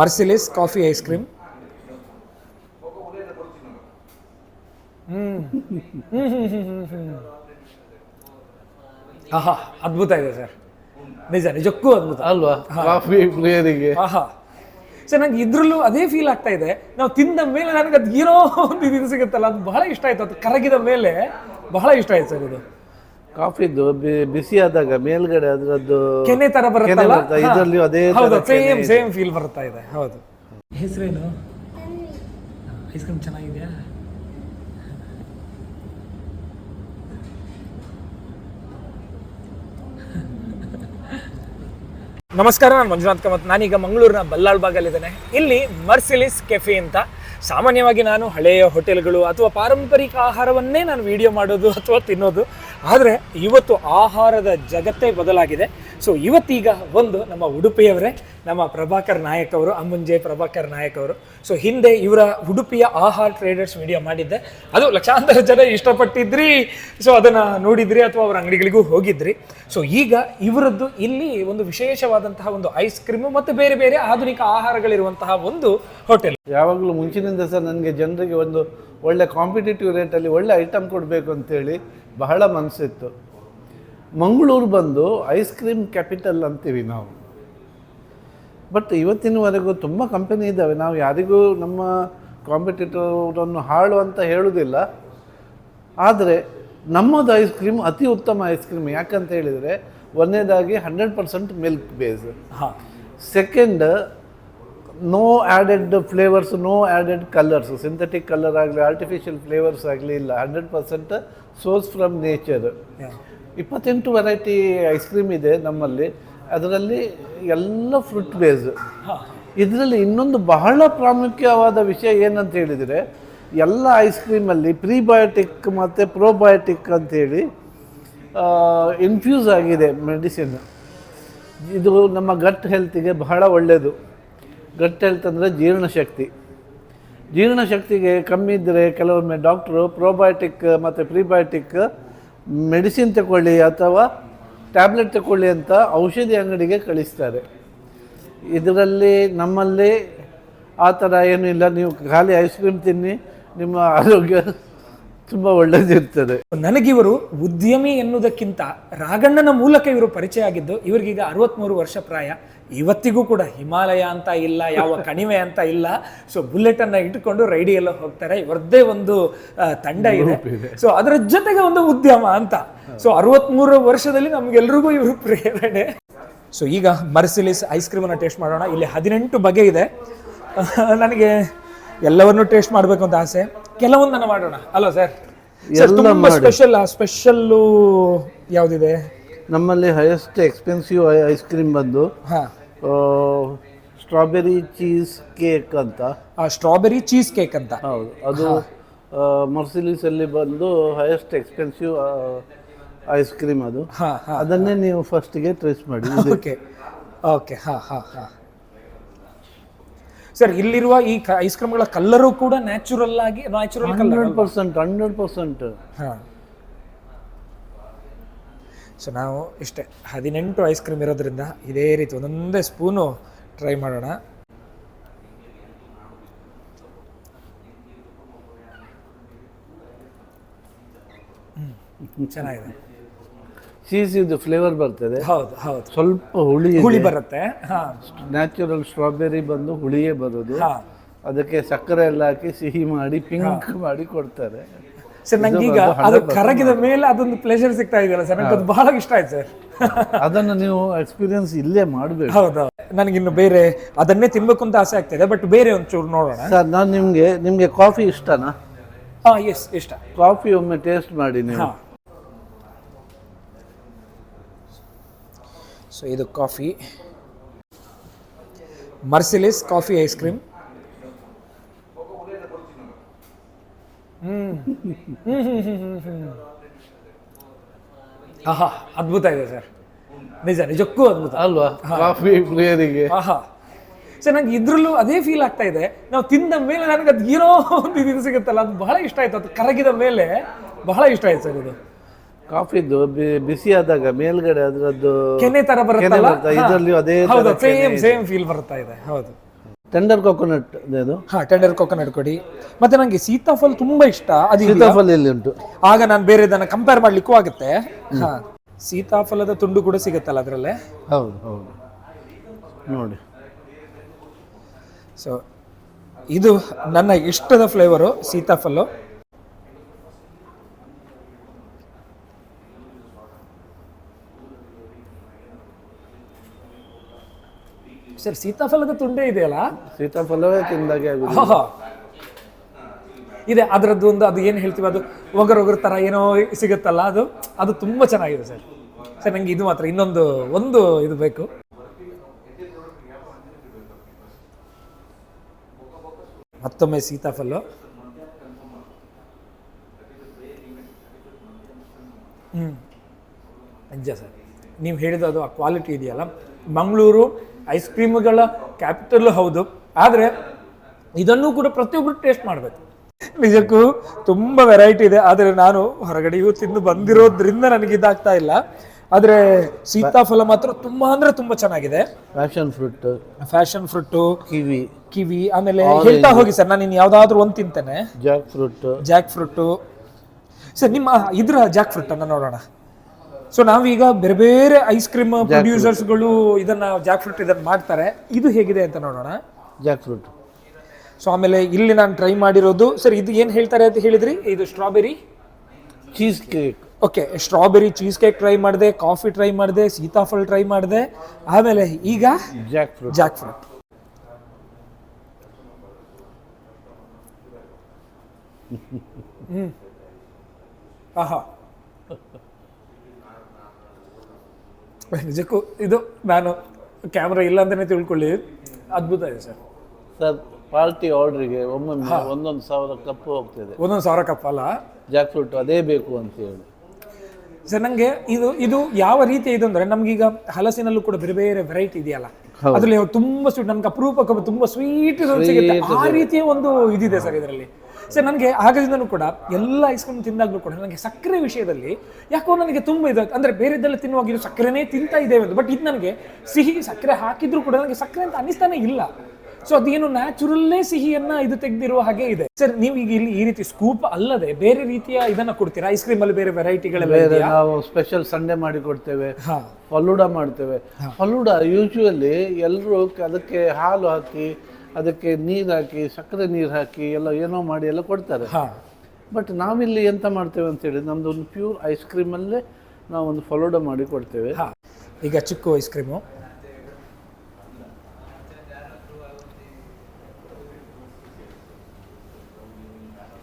ಮರ್ಸಿಲಿಸ್ coffee ice cream. ಆಹಾ ಅದ್ಭುತ ಇದೆ ಸರ್. ನಿಜ ನಿಜಕ್ಕೂ ಅದ್ಭುತ. ಅಲ್ವಾ? ಕಾಫಿ ಆಹಾ. ಸರ್ ನಂಗೆ ಇದ್ರಲ್ಲೂ ಅದೇ ಫೀಲ್ ಆಗ್ತಾ ಇದೆ. ನಾವು ತಿಂದ ಮೇಲೆ ನನಗೆ ಅದು ಏನೋ ಒಂದು ಇದು ಸಿಗುತ್ತಲ್ಲ ಅದು ಬಹಳ ಇಷ್ಟ ಆಯ್ತು. ಅದು ಕರಗಿದ ಮೇಲೆ ಬಹಳ ಇಷ್ಟ ಆಯ್ತು ಸರ್ ಇದು. ಕಾಫಿದ್ದು ಬಿ- ಬಿಸಿ ಆದಾಗ ಮೇಲ್ಗಡೆ ಅದರದ್ದು ಕೆನೆ ತರ ಬರುತ್ತಲ್ಲ? ಬರುತ್ತೆ. ಇದ್ರಲ್ಲಿಯೂ ಅದೇ ಹೌದು ಸೇಮ್ ಸೇಮ್ ಫೀಲ್ ಬರ್ತಾ ಇದೆ. ಹೌದು. ಹೆಸರೇನು? ಐಸ್ ಕ್ರೀಮ್ ಚೆನ್ನಾಗಿದೆಯಾ? ನಮಸ್ಕಾರ ನಾನು ಮಂಜುನಾಥ್ ಕಾಮತ್. ನಾನೀಗ ಮಂಗಳೂರಿನ ಬಲ್ಲಾಳ್ ಬಾಗಲ್ಲಿದ್ದೇನೆ ಇಲ್ಲಿ ಮರ್ಸಿಲಿಸ್ ಕೆಫೆ ಅಂತ ಸಾಮಾನ್ಯವಾಗಿ ನಾನು ಹಳೆಯ ಹೋಟೆಲ್ಗಳು ಅಥವಾ ಪಾರಂಪರಿಕ ಆಹಾರವನ್ನೇ ನಾನು ವಿಡಿಯೋ ಮಾಡೋದು ಅಥವಾ ತಿನ್ನೋದು. ಆದರೆ ಇವತ್ತು ಆಹಾರದ ಜಗತ್ತೇ ಬದಲಾಗಿದೆ. ಸೊ ಇವತ್ತೀಗ ಒಂದು ನಮ್ಮ ಉಡುಪಿಯವರೇ ನಮ್ಮ ಪ್ರಭಾಕರ್ ನಾಯಕ್ ಅವರು ಅಮ್ಮುಂಜೆ ಪ್ರಭಾಕರ್ ನಾಯಕ್ ಅವರು. ಸೊ ಹಿಂದೆ ಇವರ ಉಡುಪಿಯ ಆಹಾರ ಟ್ರೇಡರ್ಸ್ ಮೀಡಿಯಾ ಮಾಡಿದ್ದೆ. ಅದು ಲಕ್ಷಾಂತರ ಜನ ಇಷ್ಟಪಟ್ಟಿದ್ರಿ. ಸೊ ಅದನ್ನು ನೋಡಿದ್ರಿ ಅಥವಾ ಅವರ ಅಂಗಡಿಗಳಿಗೂ ಹೋಗಿದ್ರಿ. ಸೊ ಈಗ ಇವರದ್ದು ಇಲ್ಲಿ ಒಂದು ವಿಶೇಷವಾದಂತಹ ಒಂದು ಐಸ್ ಕ್ರೀಮು ಮತ್ತು ಬೇರೆ ಬೇರೆ ಆಧುನಿಕ ಆಹಾರಗಳಿರುವಂತಹ ಒಂದು ಹೋಟೆಲ್ ಯಾವಾಗಲೂ ಮುಂಚಿನಿಂದ ಸಹ ನನಗೆ ಜನರಿಗೆ ಒಂದು ಒಳ್ಳೆ ಕಾಂಪಿಟೇಟಿವ್ ರೇಟಲ್ಲಿ ಒಳ್ಳೆ ಐಟಮ್ ಕೊಡಬೇಕು ಅಂತೇಳಿ ಬಹಳ ಮನಸ್ಸಿತ್ತು ಮಂಗಳೂರು ಬಂದು ಐಸ್ ಕ್ರೀಮ್ ಕ್ಯಾಪಿಟಲ್ ಅಂತೀವಿ ನಾವು. ಬಟ್ ಇವತ್ತಿನವರೆಗೂ ತುಂಬ ಕಂಪನಿ ಇದ್ದಾವೆ. ನಾವು ಯಾರಿಗೂ ನಮ್ಮ ಕಾಂಪಿಟೇಟರನ್ನು ಹಾಳು ಅಂತ ಹೇಳುವುದಿಲ್ಲ. ಆದರೆ ನಮ್ಮದು ಐಸ್ ಕ್ರೀಮ್ ಅತಿ ಉತ್ತಮ ಐಸ್ ಕ್ರೀಮ್ ಯಾಕಂತ ಹೇಳಿದರೆ ಒಂದನೇದಾಗಿ ಹಂಡ್ರೆಡ್ ಪರ್ಸೆಂಟ್ ಮಿಲ್ಕ್ ಬೇಸ್ ಹಾಂ. Second no added flavours no added colours synthetic colour ಆಗಲಿ ಆರ್ಟಿಫಿಷಿಯಲ್ ಫ್ಲೇವರ್ಸ್ ಆಗಲಿ ಇಲ್ಲ. Hundred percent source from nature ಇಪ್ಪತ್ತೆಂಟು ವೆರೈಟಿ ಐಸ್ ಕ್ರೀಮ್ ಇದೆ ನಮ್ಮಲ್ಲಿ. ಅದರಲ್ಲಿ ಎಲ್ಲ ಫ್ರೂಟ್ ಬೇಸ್ ಇದರಲ್ಲಿ ಇನ್ನೊಂದು ಬಹಳ ಪ್ರಾಮುಖ್ಯವಾದ ವಿಷಯ ಏನಂತ ಹೇಳಿದರೆ ಎಲ್ಲ ಐಸ್ ಕ್ರೀಮಲ್ಲಿ ಪ್ರೀಬಯೋಟಿಕ್ ಮತ್ತು ಪ್ರೋಬಯೋಟಿಕ್ ಅಂಥೇಳಿ ಇನ್ಫ್ಯೂಸ್ ಆಗಿದೆ ಮೆಡಿಸಿನ್ ಇದು ನಮ್ಮ ಗಟ್ ಹೆಲ್ತಿಗೆ ಬಹಳ ಒಳ್ಳೆಯದು ಗಟ್ ಹೆಲ್ತ್ ಅಂದರೆ ಜೀರ್ಣಶಕ್ತಿ ಜೀರ್ಣಶಕ್ತಿಗೆ ಕಮ್ಮಿ ಇದ್ದರೆ ಕೆಲವೊಮ್ಮೆ ಡಾಕ್ಟ್ರು ಪ್ರೋಬಯೋಟಿಕ್ ಮತ್ತು ಪ್ರೀಬಯೋಟಿಕ್ ಮೆಡಿಸಿನ್ ತಗೊಳ್ಳಿ ಅಥವಾ ಟ್ಯಾಬ್ಲೆಟ್ ತಗೊಳ್ಳಿ ಅಂತ ಔಷಧಿ ಅಂಗಡಿಗೆ ಕಳಿಸ್ತಾರೆ. ಇದರಲ್ಲಿ ನಮ್ಮಲ್ಲಿ ಆ ಥರ ಏನೂ ಇಲ್ಲ. ನೀವು ಖಾಲಿ ಐಸ್ ಕ್ರೀಮ್ ತಿನ್ನಿ, ನಿಮ್ಮ ಆರೋಗ್ಯ ತುಂಬ ಒಳ್ಳೆಯದಿರ್ತದೆ ನನಗಿವರು ಉದ್ಯಮಿ ಎನ್ನುವುದಕ್ಕಿಂತ ರಾಗಣ್ಣನ ಮೂಲಕ ಇವರು ಪರಿಚಯ ಆಗಿದ್ದು ಇವರಿಗೀಗ ಅರವತ್ತ್ಮೂರು ವರ್ಷ ಪ್ರಾಯ. ಇವತ್ತಿಗೂ ಕೂಡ ಹಿಮಾಲಯ ಅಂತ ಇಲ್ಲ ಯಾವ ಕಣಿವೆ ಅಂತ ಇಲ್ಲ. ಸೊ ಬುಲೆಟ್ ಅನ್ನ ಇಟ್ಕೊಂಡು ರೈಡಿ ಎಲ್ಲ ಹೋಗ್ತಾರೆ. ಇವರದ್ದೇ ಒಂದು ತಂಡ ಇದೆ. ಸೊ ಅದರ ಜೊತೆಗೆ ಒಂದು ಉದ್ಯಮ ಅಂತ. ಸೊ ಅರವತ್ತ್ಮೂರು ವರ್ಷದಲ್ಲಿ ನಮ್ಗೆಲ್ರಿಗೂ ಇವರು ಪ್ರೇರಣೆ. ಸೊ ಈಗ ಮರ್ಸಿಲಿಸ್ ಐಸ್ ಕ್ರೀಮನ್ನು ಟೇಸ್ಟ್ ಮಾಡೋಣ. ಇಲ್ಲಿ ಹದಿನೆಂಟು ಬಗೆ ಇದೆ. ನನಗೆ ಎಲ್ಲವನ್ನೂ ಟೇಸ್ಟ್ ಮಾಡಬೇಕು ಅಂತ ಆಸೆ. ಕೆಲವೊಂದನ್ನು ಮಾಡೋಣ. ಅಲ್ವಾ ಸರ್ ತುಂಬ ಸ್ಪೆಷಲ್ ಸ್ಪೆಷಲ್ಲು ಯಾವುದಿದೆ? ನಮ್ಮಲ್ಲಿ ಹೈಯೆಸ್ಟ್ ಎಕ್ಸ್ಪೆನ್ಸಿವ್ ಐಸ್ ಕ್ರೀಮ್ ಬಂದು ಹಾಂ. ಸ್ಟ್ರಾಬೆರಿ ಚೀಸ್ ಕೇಕ್ ಅಂತ. ಸ್ಟ್ರಾಬೆರಿ ಚೀಸ್ ಕೇಕ್ ಅಂತ. ಹೌದು. ಅದು ಮರ್ಸಿಲೀಸಲ್ಲಿ ಬಂದು ಹೈಯೆಸ್ಟ್ ಎಕ್ಸ್ಪೆನ್ಸಿವ್ ಐಸ್ ಕ್ರೀಮ್ ಅದು. ಅದನ್ನೇ ನೀವು ಫಸ್ಟ್ಗೆ ಟ್ರೇಸ್ ಮಾಡಿ. ಓಕೆ ಓಕೆ ಹಾಂ ಹಾಂ ಹಾಂ. ಸರ್ ಇಲ್ಲಿರುವ ಈ ಐಸ್ ಕ್ರೀಮ್ಗಳ ಕಲ್ಲರು ಕೂಡ ನ್ಯಾಚುರಲ್ ಆಗಿ natural colour hundred percent hundred percent. ಹಾಂ. ಸೊ ನಾವು ಇಷ್ಟೇ ಹದಿನೆಂಟು ಐಸ್ ಕ್ರೀಮ್ ಇರೋದ್ರಿಂದ ಇದೇ ರೀತಿ ಒಂದೊಂದೇ ಸ್ಪೂನು ಟ್ರೈ ಮಾಡೋಣ. ಚೆನ್ನಾಗಿದೆ. ಚೀಸ್ ಇದು ಫ್ಲೇವರ್ ಬರ್ತದೆ. ಹೌದು ಹೌದು. ಸ್ವಲ್ಪ ಹುಳಿ ಹುಳಿ ಬರುತ್ತೆ. ಹಾ. ನ್ಯಾಚುರಲ್ ಸ್ಟ್ರಾಬೆರಿ ಬಂದು ಹುಳಿಯೇ ಬರೋದು. ಹಾ. ಅದಕ್ಕೆ ಸಕ್ಕರೆ ಎಲ್ಲ ಹಾಕಿ ಸಿಹಿ ಮಾಡಿ ಪಿಂಕ್ ಮಾಡಿ ಕೊಡ್ತಾರೆ. ಸರ್ ನಂಗೆ ಈಗ ಅದು ಕರಗಿದ ಮೇಲೆ ಅದೊಂದು ಪ್ಲೆಷರ್ ಸಿಗ್ತಾ ಇದೆಯಲ್ಲ ಸರ್? ನಂಗೆ ಅದು ಬಹಳ ಇಷ್ಟ ಆಯ್ತು ಸರ್. ಅದನ್ನು ನೀವು ಎಕ್ಸ್ಪೀರಿಯನ್ಸ್ ಇಲ್ಲೇ ಮಾಡಬೇಕು ಹೌದು ನನಗಿನ್ನು ಬೇರೆ ಅದನ್ನೇ ತಿನ್ಬೇಕು ಅಂತ ಆಸೆ ಆಗ್ತಿದೆ ಬಟ್ ಬೇರೆ ಒಂಚೂರು ನೋಡೋಣ. ಸರ್ ನಾನು ನಿಮಗೆ ನಿಮಗೆ ಕಾಫಿ ಇಷ್ಟನಾ? ಹಾ ಎಸ್ ಇಷ್ಟ. ಕಾಫಿ ಒಮ್ಮೆ ಟೇಸ್ಟ್ ಮಾಡಿ ನೀವು. ಹಾ. ಸೊ ಇದು ಕಾಫಿ. ಮರ್ಸಿಲಿಸ್ ಕಾಫಿ ಐಸ್ ಕ್ರೀಮ್. ಆಹಾ ಅದ್ಭುತ ಇದೆ ಸರ್. ನಿಜ ನಿಜಕ್ಕೂ ಅದ್ಭುತ. ಅಲ್ವಾ? ಕಾಫಿ ಪ್ರಿಯರಿಗೆ. ಆಹಾ. ಸರ್ ನಂಗೆ ಇದ್ರಲ್ಲೂ ಅದೇ ಫೀಲ್ ಆಗ್ತಾ ಇದೆ. ನಾವು ತಿಂದ ಮೇಲೆ ನನಗೆ ಅದು ಏನೋ ಒಂದು ಇದು ಸಿಗುತ್ತಲ್ಲ ಅದು ಬಹಳ ಇಷ್ಟ ಆಯ್ತು. ಅದು ಕರಗಿದ ಮೇಲೆ ಬಹಳ ಇಷ್ಟ ಆಯ್ತು ಸರ್ ಇದು. ಕಾಫಿದ್ದು ಬಿ- ಬಿಸಿ ಆದಾಗ ಮೇಲ್ಗಡೆ ಅದರದ್ದು ಕೆನೆ ತರ ಇದರಲ್ಲಿ ಬರುತ್ತೆ. ಅದೇ ಸೇಮ್ ಸೇಮ್ ಫೀಲ್ ಬರ್ತಾ ಇದೆ. ಹೌದು. ಟೆಂಡರ್ ಕೊಕೊನಟ್ ಅದು ಹಾ ಟೆಂಡರ್ ಕೊಕೊನಟ್ ಕೊಡಿ. ಮತ್ತೆ ನಂಗೆ ಸೀತಾಫಲ್ ತುಂಬಾ ಇಷ್ಟ. ಅದು ಸೀತಾಫಲ್ ಇಲ್ಲಿ ಉಂಟು? ಆಗ ನಾನು ಬೇರೆ ಇದನ್ನ ಕಂಪೇರ್ ಮಾಡ್ಲಿಕ್ಕೂ ಆಗುತ್ತೆ. ಹಾ. ಸೀತಾಫಲದ ತುಂಡು ಕೂಡ ಸಿಗುತ್ತಲ್ಲ ಅದರಲ್ಲೇ? ಹೌದು ಹೌದು. ನೋಡಿ. ಸೊ ಇದು ನನ್ನ ಇಷ್ಟದ ಫ್ಲೇವರು ಸೀತಾಫಲು. ಸರ್ ಸೀತಾಫಲದ ತುಂಡೇ ಇದೆಯಲ್ಲ? ಸೀತಾಫಲವೇ ತಿಂದಾಗೆ ಆಗುದು. ಇದೆ ಅದರದ್ದು ಒಂದು ಅದು ಏನು ಹೇಳ್ತೀವಿ ಅದು ಒಗರ್ ಒಗರ್ ತರ ಏನೋ ಸಿಗುತ್ತಲ್ಲ ಅದು ಅದು ತುಂಬಾ ಚೆನ್ನಾಗಿದೆ ಸರ್. ಸರ್ ನಂಗೆ ಇದು ಮಾತ್ರ ಇನ್ನೊಂದು ಒಂದು ಇದು ಬೇಕು. ಮತ್ತೊಮ್ಮೆ ಸೀತಾಫಲ್ಲು ಹ್ಮ್. ನಿಜ ಸರ್ ನೀವು ಹೇಳಿದ ಅದು ಆ ಕ್ವಾಲಿಟಿ ಇದೆಯಲ್ಲ. ಮಂಗಳೂರು ಐಸ್ ಕ್ರೀಮ್ಗಳ ಕ್ಯಾಪಿಟಲ್ ಹೌದು. ಆದರೆ ಇದನ್ನು ಕೂಡ ಪ್ರತಿಯೊಬ್ಬರು ಟೇಸ್ಟ್ ಮಾಡಬೇಕು. ನಿಜಕ್ಕೂ ತುಂಬ ವೆರೈಟಿ ಇದೆ. ಆದರೆ ನಾನು ಹೊರಗಡೆಯೂ ತಿಂದು ಬಂದಿರೋದ್ರಿಂದ ನನಗೆ ಇದಾಗ್ತಾ ಇಲ್ಲ. ಆದರೆ ಸೀತಾಫಲ ಮಾತ್ರ ತುಂಬ ಅಂದ್ರೆ ತುಂಬ ಚೆನ್ನಾಗಿದೆ. Passion fruit passion fruit kiwi. Kiwi ಆಮೇಲೆ ಹೇಳ್ತಾ ಹೋಗಿ ಸರ್ ನಾನು ಇನ್ನು ಯಾವುದಾದ್ರೂ ಒಂದು ತಿಂತೇನೆ. Jack fruit jack fruit sir ನಿಮ್ಮ ಇದ್ರ ಜಾಕ್ ಫ್ರೂಟ್ ಅನ್ನ ನೋಡೋಣ. ಸೊ ನಾವೀಗ ಬೇರೆ ಬೇರೆ ಐಸ್ ಕ್ರೀಮ್ ಪ್ರೊಡ್ಯೂಸರ್ಸ್ಗಳು ಇದನ್ನ ಜಾಕ್ ಫ್ರೂಟ್ ಇದನ್ನ ಮಾಡ್ತಾರೆ. ಇದು ಹೇಗಿದೆ ಅಂತ ನೋಡೋಣ. ಜಾಕ್ ಫ್ರೂಟ್ ಸೊ ಆಮೇಲೆ ಇಲ್ಲಿ ನಾನು ಟ್ರೈ ಮಾಡಿರೋದು. ಸರ್ ಇದು ಏನು ಹೇಳ್ತಾರೆ ಅಂತ ಹೇಳಿದ್ರಿ? ಇದು strawberry cheese cake okay strawberry cheese cake try ಮಾಡಿದೆ ಕಾಫಿ ಟ್ರೈ ಮಾಡಿದೆ ಸೀತಾಫಲ್ ಟ್ರೈ ಮಾಡಿದೆ. ಆಮೇಲೆ ಈಗ ಜಾಕ್ ಫ್ರೂಟ್ ಜಾಕ್ ಫ್ರೂಟ್ ಹ್ಞೂ ಆಹಾ. ನಿಜಕ್ಕೂ ಇದು ನಾನು ಕ್ಯಾಮ್ರಾ ಇಲ್ಲ ಅಂತಾನೆ ತಿಳ್ಕೊಳ್ಳಿ. ಅದ್ಭುತ ಇದೆ ಸರ್. ಸರ್ ಪಾರ್ಟಿ ಆರ್ಡ್ರಿಗೆ ಒಮ್ಮೊಮ್ಮೆ ಒಂದೊಂದು ಸಾವಿರ ಕಪ್ಪು ಹೋಗ್ತದೆ. ಒಂದೊಂದು ಸಾವಿರ ಕಪ್ ಅಲ್ಲ? ಜಾಕ್ ಫ್ರೂಟ್ ಅದೇ ಬೇಕು ಅಂತ ಹೇಳಿ. ಸರ್ ನಂಗೆ ಇದು ಇದು ಯಾವ ರೀತಿ ಇದು ಅಂದ್ರೆ ನಮ್ಗೀಗ ಹಲಸಿನಲ್ಲೂ ಕೂಡ ಬೇರೆ ಬೇರೆ ವೆರೈಟಿ ಇದೆಯಲ್ಲ? ಅದ್ರಲ್ಲಿ ತುಂಬಾ ಸ್ವೀಟ್ ನಮ್ಗೆ ಅಪರೂಪಕ್ಕೆ ತುಂಬಾ ಸ್ವೀಟ್ ಸಿಗುತ್ತೆ. ಆ ರೀತಿಯ ಒಂದು ಇದಿದೆ ಸರ್ ಇದರಲ್ಲಿ. ಸರ್ ನನಗೆ ಆಗದಿಂದನೂ ಕೂಡ ಎಲ್ಲ ಐಸ್ ಕ್ರೀಮ್ ತಿಂದಾಗ್ಲೂ ಕೂಡ ನನಗೆ ಸಕ್ಕರೆ ವಿಷಯದಲ್ಲಿ ಯಾಕೋ ನನಗೆ ತುಂಬ ಇದು ಅಂದ್ರೆ ಬೇರೆದೆಲ್ಲ ತಿನ್ನುವಾಗ ಇದು ಸಕ್ಕರೆನೇ ತಿಂತಾ ಇದ್ದೇವೆ ಅಂತ. ಬಟ್ ಇದು ನನಗೆ ಸಿಹಿ ಸಕ್ಕರೆ ಹಾಕಿದ್ರು ಕೂಡ ನನಗೆ ಸಕ್ಕರೆ ಅಂತ ಅನಿಸ್ತಾನೆ ಇಲ್ಲ. ಸೊ ಅದೇನು ನ್ಯಾಚುರಲ್ಲೇ ಸಿಹಿಯನ್ನ ಇದು ತೆಗೆದಿರುವ ಹಾಗೆ ಇದೆ. ಸರ್ ನೀವು ಈಗ ಇಲ್ಲಿ ಈ ರೀತಿ ಸ್ಕೂಪ್ ಅಲ್ಲದೆ ಬೇರೆ ರೀತಿಯ ಇದನ್ನ ಕೊಡ್ತೀರಾ? ಐಸ್ ಕ್ರೀಮ್ ಅಲ್ಲಿ ಬೇರೆ ವೆರೈಟಿಗಳೆಲ್ಲ ನಾವು ಸ್ಪೆಷಲ್ ಸಂಡೆ ಮಾಡಿ ಕೊಡ್ತೇವೆ. ಫಲೂಡ ಮಾಡ್ತೇವೆ. ಫಲೂಡ ಯೂಶುವಲಿ ಎಲ್ಲರೂ ಅದಕ್ಕೆ ಹಾಲು ಹಾಕಿ ಅದಕ್ಕೆ ನೀರು ಹಾಕಿ ಸಕ್ಕರೆ ನೀರು ಹಾಕಿ ಎಲ್ಲ ಏನೋ ಮಾಡಿ ಎಲ್ಲ ಕೊಡ್ತಾರೆ. ಹಾ. ಬಟ್ ನಾವಿಲ್ಲಿ ಎಂತ ಮಾಡ್ತೇವೆ ಅಂತೇಳಿ ನಮ್ದು ಒಂದು ಪ್ಯೂರ್ ಐಸ್ ಕ್ರೀಮಲ್ಲೇ ನಾವು ಒಂದು ಫಲೋಡ ಮಾಡಿ ಕೊಡ್ತೇವೆ. ಹಾ. ಈಗ ಚಿಕ್ಕು ಐಸ್ ಕ್ರೀಮು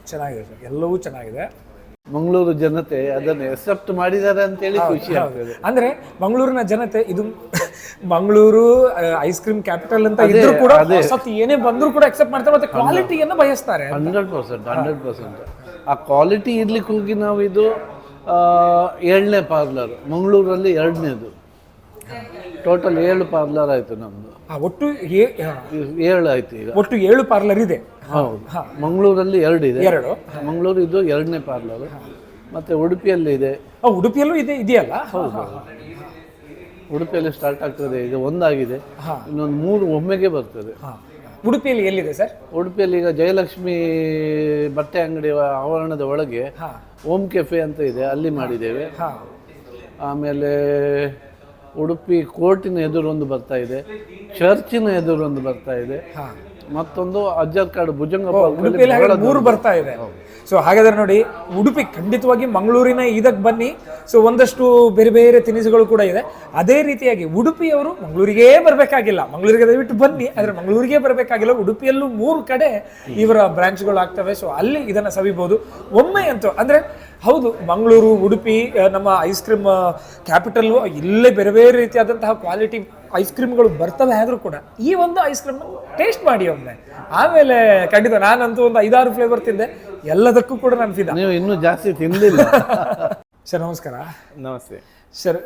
ಚೆನ್ನಾಗಿದೆ. ಸರ್ ಎಲ್ಲವೂ ಚೆನ್ನಾಗಿದೆ. ಮಂಗಳೂರು ಜನತೆ ಅದನ್ನು ಎಕ್ಸೆಪ್ಟ್ ಮಾಡಿದ್ದಾರೆ ಅಂತೇಳಿ ಖುಷಿ ಆಗ್ತದೆ. ಅಂದ್ರೆ ಮಂಗಳೂರಿನ ಜನತೆ ಇದು ಮಂಗಳೂರು ಐಸ್ ಕ್ರೀಮ್ ಕ್ಯಾಪಿಟಲ್ ಅಂತ ಇದ್ರೂ ಕೂಡ ಹೊಸತ್ ಏನೇ ಬಂದ್ರು ಕೂಡ ಎಕ್ಸೆಪ್ಟ್ ಮಾಡ್ತಾರೆ ಮತ್ತೆ ಕ್ವಾಲಿಟಿಯನ್ನು ಬಯಸ್ತಾರೆ ಹಂಡ್ರೆಡ್ ಪರ್ಸೆಂಟ್ ಹಂಡ್ರೆಡ್ ಪರ್ಸೆಂಟ್. ಆ ಕ್ವಾಲಿಟಿ ಇರ್ಲಿಕ್ಕೆ ಹೋಗಿ ನಾವು ಇದು ಏಳನೇ ಪಾರ್ಲರ್ ಮಂಗಳೂರಲ್ಲಿ ಎರಡನೇದು. ಟೋಟಲ್ ಏಳು ಪಾರ್ಲರ್ ಆಯಿತು ನಮ್ಮದು ಆ, ಒಟ್ಟು ಏ- ಆ, ಏಳು ಆಯ್ತು ಈಗ. ಒಟ್ಟು ಏಳು ಪಾರ್ಲರ್ ಇದೆ. ಹೌದು. ಮಂಗಳೂರಲ್ಲಿ ಎರಡು ಇದೆ. ಎರಡು ಮಂಗಳೂರು ಇದು ಎರಡನೇ ಪಾರ್ಲರ್ ಮತ್ತೆ ಉಡುಪಿಯಲ್ಲಿ ಇದೆ. ಆ, ಉಡುಪಿಯಲ್ಲೂ ಇದೆ ಇದೆಯಲ್ಲ? ಹೌದು ಉಡುಪಿಯಲ್ಲಿ ಸ್ಟಾರ್ಟ್ ಆಗ್ತದೆ. ಈಗ ಒಂದಾಗಿದೆ. ಹಾ. ಇನ್ನೊಂದು ಮೂರು ಒಮ್ಮೆಗೆ ಬರ್ತದೆ. ಹಾ. ಉಡುಪಿಯಲ್ಲಿ ಎಲ್ಲಿದೆ ಸರ್? ಉಡುಪಿಯಲ್ಲಿ ಈಗ ಜಯಲಕ್ಷ್ಮಿ ಬಟ್ಟೆ ಅಂಗಡಿ ಆವರಣದ ಒಳಗೆ ಹಾ. ಓಮ್ ಕೆಫೆ ಅಂತ ಇದೆ. ಅಲ್ಲಿ ಮಾಡಿದ್ದೇವೆ. ಹಾ. ಆಮೇಲೆ ಉಡುಪಿ ಕೋರ್ಟಿನ ಎದುರೊಂದು ಬರ್ತಾ ಇದೆ ಚರ್ಚಿನ ಎದುರೊಂದು ಬರ್ತಾ ಇದೆ. ಹಾ. ಮತ್ತೊಂದು ಅಜ್ಜರ್ಕಾಡು ಭುಜಂಗ ಉಡುಪಿಯಲ್ಲಿ ಹಾಗಾದ್ರೆ ಮೂರು ಬರ್ತಾ ಇದೆ. ಸೊ ಹಾಗಾದ್ರೆ ನೋಡಿ ಉಡುಪಿ ಖಂಡಿತವಾಗಿ ಮಂಗಳೂರಿನ ಇದಕ್ಕೆ ಬನ್ನಿ. ಸೊ ಒಂದಷ್ಟು ಬೇರೆ ಬೇರೆ ತಿನಿಸುಗಳು ಕೂಡ ಇದೆ. ಅದೇ ರೀತಿಯಾಗಿ ಉಡುಪಿಯವರು ಮಂಗಳೂರಿಗೇ ಬರಬೇಕಾಗಿಲ್ಲ. ಮಂಗಳೂರಿಗೆ ದಯವಿಟ್ಟು ಬನ್ನಿ. ಆದರೆ ಮಂಗಳೂರಿಗೆ ಬರಬೇಕಾಗಿಲ್ಲ. ಉಡುಪಿಯಲ್ಲೂ ಮೂರು ಕಡೆ ಇವರ ಬ್ರಾಂಚ್ಗಳು ಆಗ್ತವೆ. ಸೊ ಅಲ್ಲಿ ಇದನ್ನ ಸವಿಬಹುದು. ಒಮ್ಮೆ ಅಂತೂ ಅಂದ್ರೆ ಹೌದು ಮಂಗಳೂರು ಉಡುಪಿ ನಮ್ಮ ಐಸ್ ಕ್ರೀಮ್ ಕ್ಯಾಪಿಟಲ್ ಇಲ್ಲೇ ಬೇರೆ ಬೇರೆ ರೀತಿಯಾದಂತಹ ಕ್ವಾಲಿಟಿ ಐಸ್ ಕ್ರೀಮ್ಗಳು ಬರ್ತವೆ ಆದರೂ ಕೂಡ ಈ ಒಂದು ಐಸ್ ಕ್ರೀಮ್ ಟೇಸ್ಟ್ ಮಾಡಿ ಒಮ್ಮೆ. ಆಮೇಲೆ ಖಂಡಿತ ನಾನಂತೂ ಒಂದು ಐದಾರು ಫ್ಲೇವರ್ ತಿಂದೆ. ಎಲ್ಲದಕ್ಕೂ ಕೂಡ ನಾನು ಫಿದಾ ನೀವು ಇನ್ನೂ ಜಾಸ್ತಿ ತಿನ್ನಲಿಲ್ಲ ಸರ್ ನಮಸ್ಕಾರ. ನಮಸ್ತೆ. ಸರ್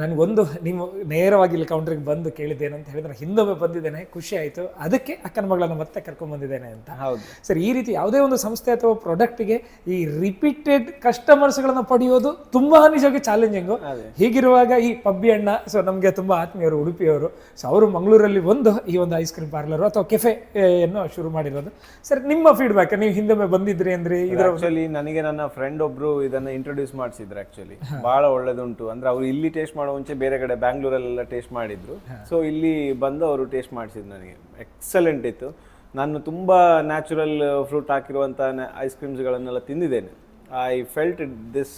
ನನಗೊಂದು ನೀವು ನೇರವಾಗಿ ಇಲ್ಲಿ ಕೌಂಟ್ರಿಗೆ ಬಂದು ಕೇಳಿದ್ದೇನೆ ಅಂತ ಹೇಳಿದ್ರೆ ಹಿಂದೊಮ್ಮೆ ಬಂದಿದ್ದೇನೆ ಖುಷಿ ಆಯಿತು. ಅದಕ್ಕೆ ಅಕ್ಕನ ಮಗಳನ್ನ ಮತ್ತೆ ಕರ್ಕೊಂಡ್ಬಂದಿದ್ದೇನೆ ಅಂತ. ಹೌದು. ಸರ್ ಈ ರೀತಿ ಯಾವುದೇ ಒಂದು ಸಂಸ್ಥೆ ಅಥವಾ ಪ್ರಾಡಕ್ಟ್ಗೆ ಈ ರಿಪೀಟೆಡ್ ಕಸ್ಟಮರ್ಸ್ಗಳನ್ನು ಪಡೆಯೋದು ತುಂಬಾ ನಿಜವಾಗಿ ಚಾಲೆಂಜಿಂಗು ಹೀಗಿರುವಾಗ ಈ ಪಬ್ಬಿ ಅಣ್ಣ ಸೊ ನಮಗೆ ತುಂಬಾ ಆತ್ಮೀಯರು ಉಡುಪಿಯವರು ಸೊ ಅವರು ಮಂಗಳೂರಲ್ಲಿ ಒಂದು ಈ ಒಂದು ಐಸ್ ಕ್ರೀಮ್ ಪಾರ್ಲರು ಅಥವಾ ಕೆಫೆ ಅನ್ನು ಶುರು ಮಾಡಿರೋದು. ಸರ್ ನಿಮ್ಮ ಫೀಡ್ಬ್ಯಾಕ್ ನೀವು ಹಿಂದೊಮ್ಮೆ ಬಂದಿದ್ರಿ ಅಂದ್ರೆ? ಇದರ ನನಗೆ ನನ್ನ ಫ್ರೆಂಡ್ ಒಬ್ರು ಇದನ್ನ ಇಂಟ್ರೊಡ್ಯೂಸ್ ಮಾಡಿಸಿದ್ರು ಆ್ಯಕ್ಚುಲಿ ಭಾಳ ಒಳ್ಳೇದುಂಟು. ಅಂದ್ರೆ ಅವ್ರು ಇಲ್ಲಿ ಟೇಸ್ಟ್ ಮಾಡೋ ಮುಂಚೆ ಬೇರೆ ಕಡೆ ಬ್ಯಾಂಗ್ಳೂರಲ್ಲೆಲ್ಲ ಟೇಸ್ಟ್ ಮಾಡಿದ್ರು. ಸೊ ಇಲ್ಲಿ ಬಂದು ಅವರು ಟೇಸ್ಟ್ ಮಾಡಿಸಿದ್ರು ನನಗೆ. ಎಕ್ಸಲೆಂಟ್ ಇತ್ತು. ನಾನು ತುಂಬ ನ್ಯಾಚುರಲ್ ಫ್ರೂಟ್ ಹಾಕಿರುವಂಥ ಐಸ್ ಕ್ರೀಮ್ಸ್ಗಳನ್ನೆಲ್ಲ ತಿಂದಿದ್ದೇನೆ. I felt this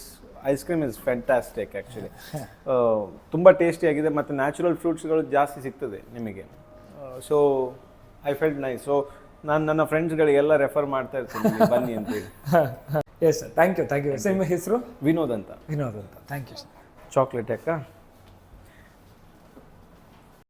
ice cream is fantastic actually ತುಂಬ ಟೇಸ್ಟಿಯಾಗಿದೆ ಮತ್ತು ನ್ಯಾಚುರಲ್ ಫ್ರೂಟ್ಸ್ಗಳು ಜಾಸ್ತಿ ಸಿಗ್ತದೆ ನಿಮಗೆ. So I felt nice so ನಾನು ನನ್ನ ಫ್ರೆಂಡ್ಸ್ಗಳಿಗೆಲ್ಲ ರೆಫರ್ ಮಾಡ್ತಾ ಇರ್ತೀನಿ ಬನ್ನಿ ಅಂತೇಳಿ yes thank you thank you ನಿಮ್ಮ ಹೆಸರು? ವಿನೋದ್ ಅಂತ. ವಿನೋದ್ ಅಂತ. ಥ್ಯಾಂಕ್ ಯು ಸರ್ ಚಾಕ್ಲೇಟ್ ಯಾಕ